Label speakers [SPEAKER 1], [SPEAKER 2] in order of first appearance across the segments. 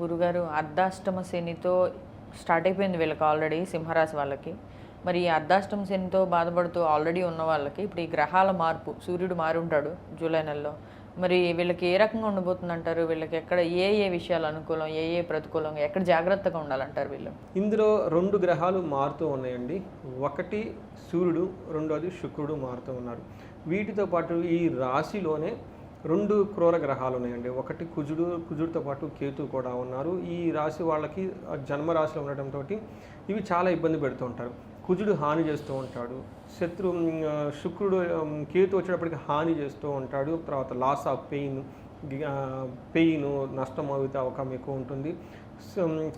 [SPEAKER 1] గురుగారు అర్ధాష్టమ శనితో స్టార్ట్ అయిపోయింది వీళ్ళకి ఆల్రెడీ సింహరాశి వాళ్ళకి. మరి ఈ అర్ధాష్టమ శనితో బాధపడుతూ ఆల్రెడీ ఉన్న వాళ్ళకి ఇప్పుడు ఈ గ్రహాల మార్పు సూర్యుడు మారి ఉంటాడు జూలై నెలలో. మరి వీళ్ళకి ఏ రకంగా ఉండబోతుంది అంటారు వీళ్ళకి ఎక్కడ ఏ ఏ విషయాలు అనుకూలం ఏ ఏ ప్రతికూలం ఎక్కడ జాగ్రత్తగా ఉండాలంటారు వీళ్ళు?
[SPEAKER 2] ఇందులో రెండు గ్రహాలు మారుతూ ఉన్నాయండి. ఒకటి సూర్యుడు రెండోది శుక్రుడు మారుతూ ఉన్నారు. వీటితో పాటు ఈ రాశిలోనే రెండు క్రూర గ్రహాలు ఉన్నాయండి. ఒకటి కుజుడు కుజుడితో పాటు కేతు కూడా ఉన్నారు. ఈ రాశి వాళ్ళకి ఆ జన్మ రాశిలో ఉండటంతో ఇవి చాలా ఇబ్బంది పెడుతూ ఉంటారు. కుజుడు హాని చేస్తూ ఉంటాడు. శత్రు శుక్రుడు కేతు వచ్చేటప్పటికి హాని చేస్తూ ఉంటాడు. తర్వాత లాస్ ఆఫ్ పెయిన్ పెయిన్ నష్టం అవుతే అవకాశం ఎక్కువ ఉంటుంది.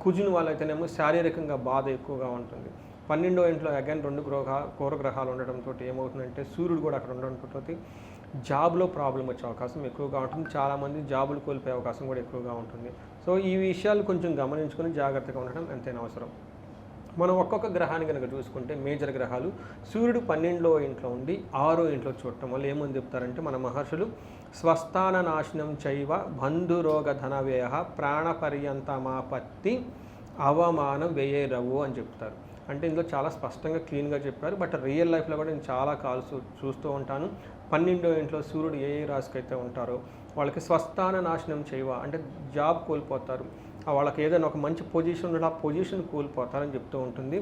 [SPEAKER 2] కుజుని వాళ్ళైతేనేమో శారీరకంగా బాధ ఎక్కువగా ఉంటుంది. పన్నెండో ఇంట్లో అగైన్ రెండు గ్రహ క్రూర గ్రహాలు ఉండడంతో ఏమవుతుందంటే సూర్యుడు కూడా అక్కడ ఉండడంతో జాబ్లో ప్రాబ్లం వచ్చే అవకాశం ఎక్కువగా ఉంటుంది. చాలామంది జాబులు కోల్పోయే అవకాశం కూడా ఎక్కువగా ఉంటుంది. సో ఈ విషయాలు కొంచెం గమనించుకొని జాగ్రత్తగా ఉండడం ఎంతైనా అవసరం. మనం ఒక్కొక్క గ్రహాన్ని కనుక చూసుకుంటే మేజర్ గ్రహాలు సూర్యుడు పన్నెండో ఇంట్లో ఉండి ఆరో ఇంట్లో చూడటం వల్ల ఏమని చెప్తారంటే మన మహర్షులు స్వస్థాన నాశనం చైవ బంధురోగ ధన వ్యయ ప్రాణపర్యంతమాపత్తి అవమానం వ్యయరవు అని చెప్తారు. అంటే ఇందులో చాలా స్పష్టంగా క్లీన్గా చెప్పారు. బట్ రియల్ లైఫ్లో కూడా నేను చాలా కాల్స్ చూస్తూ ఉంటాను. పన్నెండో ఇంట్లో సూర్యుడు ఏ ఏ రాశికి అయితే ఉంటారో వాళ్ళకి స్వస్థాన నాశనం చేయవా? అంటే జాబ్ కోల్పోతారు. వాళ్ళకి ఏదైనా ఒక మంచి పొజిషన్ ఉంటే ఆ పొజిషన్ కోల్పోతారని చెప్తూ ఉంటుంది.